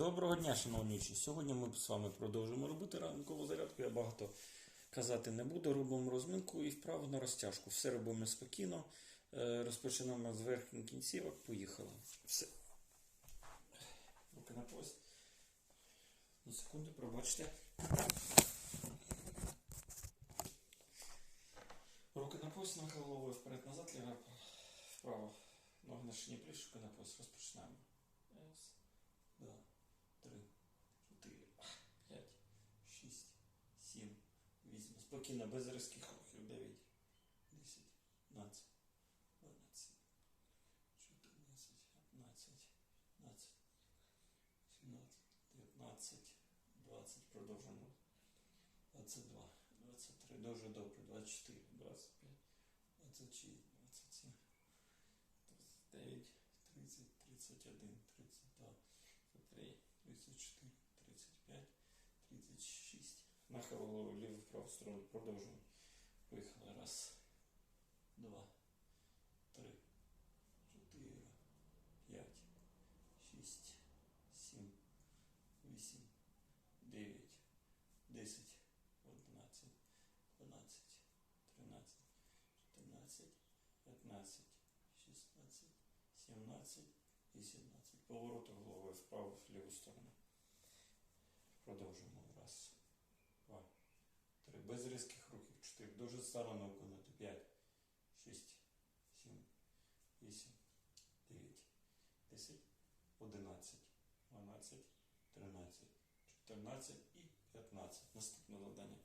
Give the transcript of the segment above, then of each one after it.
Доброго дня, шановні учні. Сьогодні ми з вами продовжуємо робити ранкову зарядку. Я багато казати не буду. Робимо розминку і вправо на розтяжку. Все робимо спокійно. Е, Розпочинаємо з верхніх кінцівок. Поїхали. Все. Руки на пояс. На секунду, пробачте. Руки на пояс, нахил головою вперед-назад, ліва вправо. Ноги на шині пліч, руки на пояс. Розпочинаємо. Раз, два, три, чотири, п'ять, шість, сім, вісім. Спокійно, без різких рухів. Дев'ять, десять, одинадцять, дванадцять, чотирнадцять, п'ятнадцять, п'ятнадцять, сімнадцять, дев'ятнадцять, двадцять. Продовжуємо. 22, 23, дуже добре, 24, 25, 26, 27, 29, 30, 31, 32, 33, 34, 35, 36. Нахил голову ліву вправу сторону продовжуємо. Поїхали. Раз, два, три, чотири, п'ять, шість, сім, вісім, дев'ять, десять, одинадцять, дванадцять, тринадцять, чотирнадцять, п'ятнадцять, шістнадцять, сімнадцять, вісімнадцять. Повороту головою вправо в ліву сторону. Продовжуємо. Раз, два, три. Без різких рухів. Чотири. Дуже старано виконати. П'ять, шість, сім, вісім, дев'ять, десять, одинадцять, дванадцять, тринадцять, чотирнадцять і п'ятнадцять. Наступне завдання.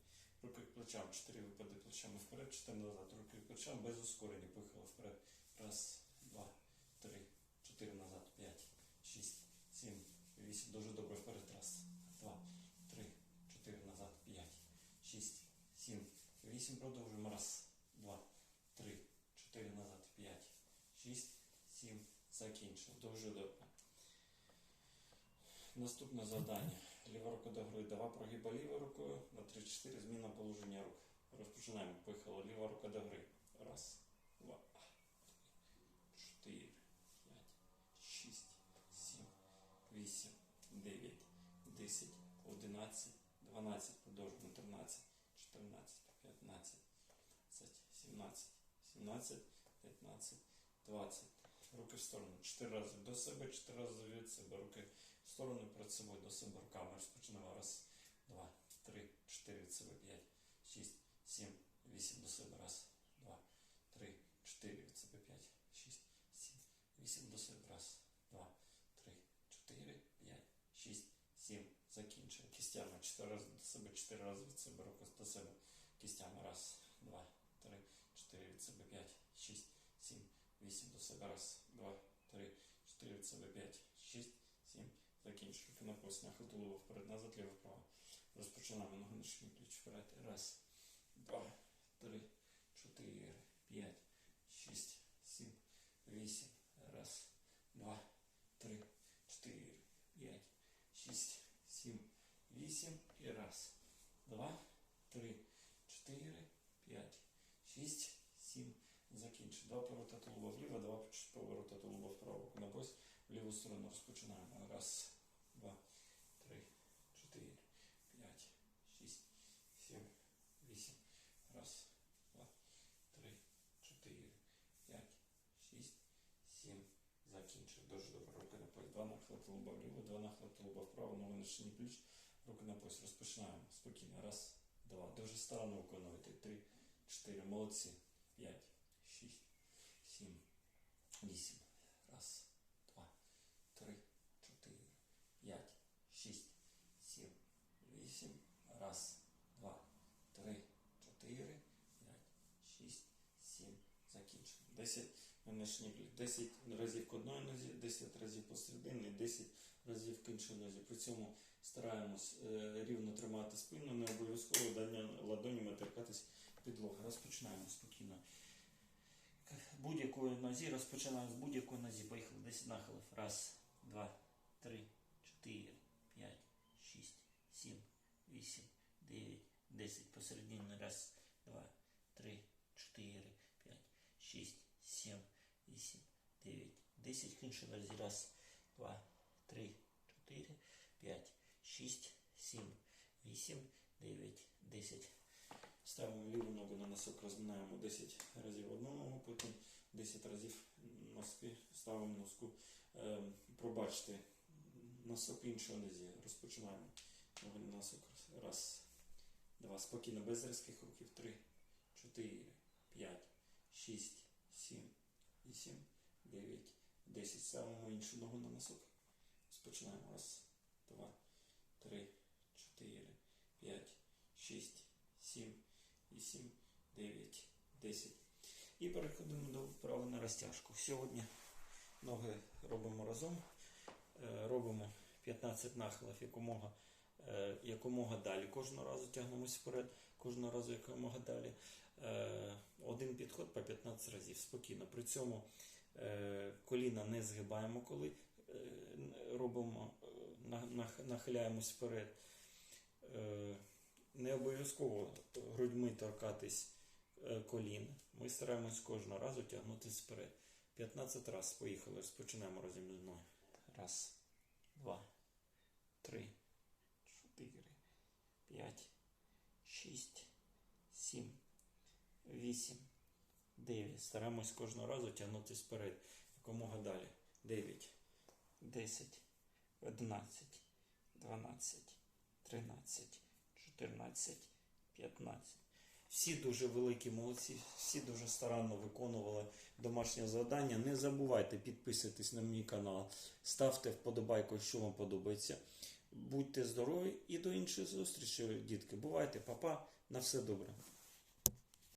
Руки к плечам. Чотири випади плечами вперед, чотири назад. Руки к плечам без ускорення. Поїхали вперед. Раз, два, три, чотири назад. П'ять, шість, сім, вісім. Дуже добре вперед. Раз, два, три, чотири назад. П'ять, шість, сім, вісім. Продовжуємо. Раз, два, три, чотири назад. П'ять, шість, сім. Закінчили. Дуже добре. Наступне завдання. Ліва рука до гри. Два прогиба лівою рукою. На 3-4 зміна положення рук. Розпочинаємо. Поїхали. Ліва рука до гри. Раз, два, чотири, п'ять, шість, сім, вісім, дев'ять, десять, одинадцять, дванадцять. Продовжуємо. Тринадцять, чотирнадцять, п'ятнадцять, сімнадцять, сімнадцять, п'ятнадцять, двадцять. Руки в сторону. Чотири рази до себе, чотири рази від себе. Руки в сторону перед собою до себе руками. Розпочинаємо. Раз, два, три, чотири від себе, п'ять, шість, сім, вісім до себе. Раз, два, три, чотири від себе, п'ять, шість, сім, вісім до себе. Раз, два, три, чотири, п'ять, шість, сім. Закінчуємо. Кістями. Чотири рази до себе, чотири рази від себе. Руки до себе. Кістями. Раз, два, три, чотири від себе, п'ять, шість, сім, вісім до себе. Раз, два, три, чотири від себе, п'ять, шість, сім. Закінчуємо. Руки на пояс, нахил вперед, назад, ліво, вправо. Розпочинаємо ноги на ключ вперед. Раз, два, три, чотири, п'ять, шість, сім, вісім. Раз, два, три, чотири, п'ять, шість, сім, вісім. І раз, два, три, чотири, п'ять, шість, сім. Закінчуємо. Два поворота тулуба вліво, два поворота тулуба вправо. Пояс в ліву сторону розпочинаємо. Раз, два, три, чотири, п'ять, шість, сім, вісім. Раз, два, три, чотири, п'ять, шість, сім. Закінчив. Дуже добре. Руки на пояс. Два нахилити лоба вліво, два нахилити лоба вправо, ноги на шині пліч. Руки на пояс. Розпочинаємо. Спокійно. Раз, два. Дуже старано виконуєте. Три, чотири. Молодці. П'ять, вісім. Раз, два, три, чотири, п'ять, шість, сім, вісім. Раз, два, три, чотири, п'ять, шість, сім. Закінчено. Десять нижній пліт. Десять разів к одної нозі, десять разів посередині, десять разів к іншій нозі. При цьому стараємось е, рівно тримати спину, не обов'язково дання ладонями торкатись підлоги. Розпочинаємо спокійно. Будь-якої нозі розпочинаємо з будь-якої нозі. Поїхали 10 нахилів. Раз, два, три, чотири, п'ять, шість, сім, вісім, дев'ять, десять. Посередині. Раз, два, три, чотири, п'ять, шість, сім, вісім, дев'ять, десять. К іншій нозі. Раз, два, три, чотири, 6, 7, 8, 9, 10. Ставимо ліву ногу на носок, розминаємо 10 разів одну ногу, потім 10 разів носки, ставимо носку. Е, пробачте, носок іншого нозі. Розпочинаємо. Ногу на носок. Раз, два. Спокійно, без різких рухів. Три, чотири, п'ять, шість, сім, вісім, дев'ять, десять. Ставимо іншу ногу на носок. Розпочинаємо. Раз, два, три, чотири, п'ять, шість, сім, вісім, дев'ять, десять. І переходимо до вправи на розтяжку. Сьогодні ноги робимо разом. Е, Робимо 15 нахилів якомога, е, якомога далі. Кожного разу тягнемось вперед, кожного разу якомога далі. Е, Один підход по 15 разів спокійно. При цьому коліна не згибаємо, коли робимо, на- нах- нахиляємось вперед. Не обов'язково грудьми торкатись колін. Ми стараємось кожного разу тягнутися вперед. 15 раз поїхали. Розпочинаємо разом зі мною. Раз, два, три, чотири, п'ять, шість, сім, вісім, дев'ять. Стараємось кожного разу тягнутися вперед. Якомога далі. Дев'ять, десять, одинадцять, дванадцять, тринадцять, чотирнадцять, п'ятнадцять. Всі дуже великі молодці, всі дуже старанно виконували домашнє завдання. Не забувайте підписуйтесь на мій канал, ставте вподобайку, що вам подобається. Будьте здорові і до іншої зустрічі, дітки. Бувайте, папа, на все добре.